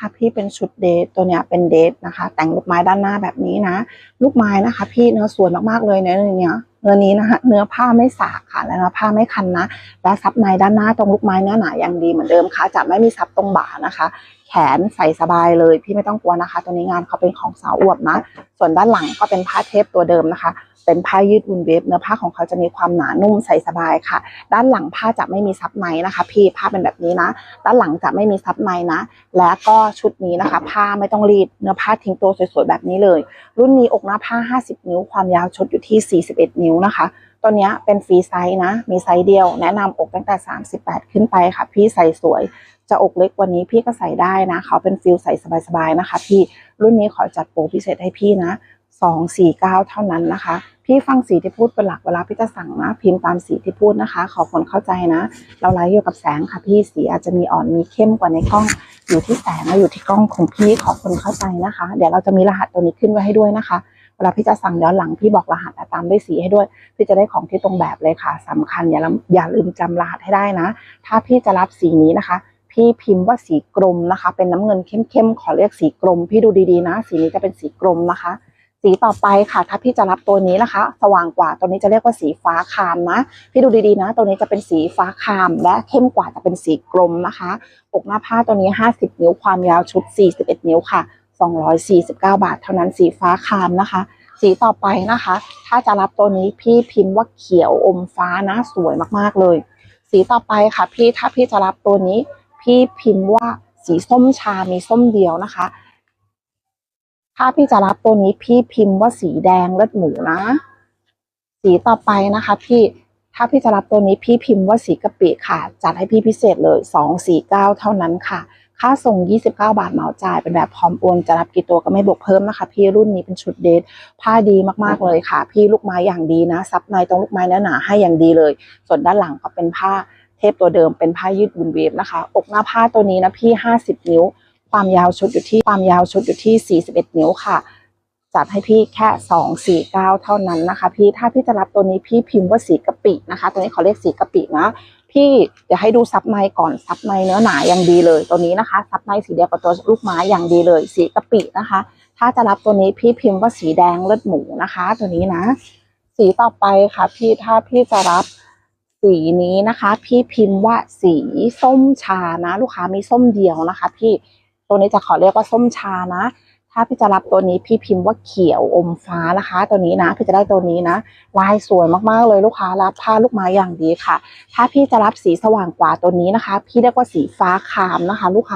ค่ะพี่เป็นชุดเดทตัวเนี้ยเป็นเดทนะคะ แต่งลูกไม้ด้านหน้าแบบนี้นะ ลูกไม้นะคะ พี่เนื้อสวยมากๆเลยเนื้อเนี้ยเนื้อนี้นะคะเนื้อผ้าไม่สากค่ะและเนื้อผ้าไม่คันนะและซับในด้านหน้าตรงลูกไม้เนื้อหนาอย่างดีเหมือนเดิมค่ะจะไม่มีซับตรงบ่านะคะ นใส่สบายเลย พี่ไม่ต้องกลัวนะคะ ตัวนี้งานเขาเป็นของสาวอวบนะ ส่วนด้านหลังก็เป็นผ้าเทปตัวเดิมนะคะ เป็นผ้ายืดอุ่นเวฟเนื้อผ้าของเขาจะมีความหนานุ่มใส่สบายค่ะ ด้านหลังผ้าจะไม่มีซับในนะคะ พี่ผ้าเป็นแบบนี้นะ ด้านหลังจะไม่มีซับในนะ และก็ชุดนี้นะคะ ผ้าไม่ต้องรีดเนื้อผ้าทิ้งตัวสวยๆแบบนี้เลย รุ่นนี้อกหน้าผ้า 50 นิ้วความยาวชุดอยู่ที่ 41 นิ้วนะคะ ตัวนี้เป็นฟรีไซส์นะ มีไซส์เดียว แนะนำอกตั้งแต่ 38 ขึ้นไปค่ะ พี่ใส่สวย จะอกเล็กกว่านี้พี่ก็ใส่ได้นะ เขาเป็นฟิลใส่สบายๆนะคะ พี่ รุ่นนี้ขอจัดโปรพิเศษให้พี่นะ 249 เท่านั้นนะคะ พี่ฟังสีที่พูดเป็นหลักเวลาพี่จะสั่งนะ พิมพ์ตามสีที่พูดนะคะ ขอคนเข้าใจนะ เราไลฟ์อยู่กับแสงค่ะพี่ สีอาจจะมีอ่อนมีเข้มกว่าในกล้อง อยู่ที่แสงและอยู่ที่กล้องของพี่ ขอคนเข้าใจนะคะ เดี๋ยวเราจะมีรหัสตัวนี้ขึ้นไว้ให้ด้วยนะคะ เวลาพี่จะสั่งย้อนหลังพี่บอกรหัสตามด้วยสีให้ด้วย พี่จะได้ของที่ตรงแบบเลยค่ะสำคัญอย่าลืมอย่าลืมจำรหัสให้ได้นะ ถ้าพี่จะรับสีนี้นะคะพี่พิมพ์ว่าสีกรมนะคะ เป็นน้ำเงินเข้มๆขอเรียกสีกรมพี่ดูดีๆนะ สีนี้จะเป็นสีกรมนะคะ สีต่อไปค่ะ ถ้าพี่จะรับตัวนี้นะคะ สว่างกว่าตัวนี้จะเรียกว่าสีฟ้าคามนะพี่ดูดีๆนะ ตัวนี้จะเป็นสีฟ้าคาม และเข้มกว่าจะเป็นสีกรมนะคะอกหน้าผ้าตัวนี้ 50 นิ้วความยาวชุด 41 นิ้วค่ะ 249 บาท เท่านั้นสีฟ้าคามนะคะ สีต่อไปนะคะ ถ้าจะรับตัวนี้พี่พิมพ์ว่าเขียวอมฟ้านะสวยมากๆเลย สีต่อไปค่ะพี่ถ้าพี่จะรับตัวนี้ พี่พิมพ์ว่าสีส้มชา มีส้มเดียวนะคะ ถ้าพี่จะรับตัวนี้พี่พิมพ์ว่าสีแดงเลือดหมูนะ สีต่อไปนะคะ พี่ถ้าพี่จะรับตัวนี้พี่พิมพ์ว่าสีกะปิค่ะ จัดให้พี่พิเศษเลยสองสี่เก้าเท่านั้นค่ะ ค่าส่ง 29 บาทเหมาจ่าย เป็นแบบพร้อมโอนจะรับกี่ตัวก็ไม่บวกเพิ่มนะคะ พี่รุ่นนี้เป็นชุดเดทผ้าดีมากๆเลยค่ะ พี่ลูกไม้อย่างดีนะ ซับในตรงลูกไม้เนื้อหนาให้อย่างดีเลย ส่วนด้านหลังก็เป็นผ้าเทปตัวเดิมเป็นผ้ายืดบุนเวฟนะคะ อกหน้าผ้าตัวนี้นะพี่ 50 นิ้ว ความยาวชุดอยู่ที่ความยาวชุดอยู่ที่ 41 นิ้วค่ะจัดให้พี่แค่ 249 เท่านั้นนะคะ พี่ถ้าพี่จะรับตัวนี้พี่พิมพ์ว่าสีกะปินะคะ ตัวนี้เขาเรียกสีกะปินะ พี่เดี๋ยวให้ดูซับในก่อนซับในเนื้อหนาอย่างดีเลยตัวนี้นะคะซับในสีเดียวกับตัวลูกไม้อย่างดีเลย สีกะปินะคะ ถ้าจะรับตัวนี้พี่พิมพ์ว่าสีแดงเลือดหมูนะคะ ตัวนี้นะ สีต่อไปค่ะพี่ถ้าพี่จะรับสีนี้นะคะ พี่พิมพ์ว่าสีส้มชานะ ลูกค้ามีส้มเดียวนะคะ พี่ตัวนี้จะขอเรียกว่าส้มชานะ ถ้าพี่จะรับตัวนี้พี่พิมพ์ว่าเขียวอมฟ้านะคะ ตัวนี้นะ พี่จะได้ตัวนี้นะ ลายสวยมากๆเลยลูกค้ารับผ้าลูกไม้อย่างดีค่ะ ถ้าพี่จะรับสีสว่างกว่าตัวนี้นะคะ พี่เรียกว่าสีฟ้าคามนะคะ ลูกค้า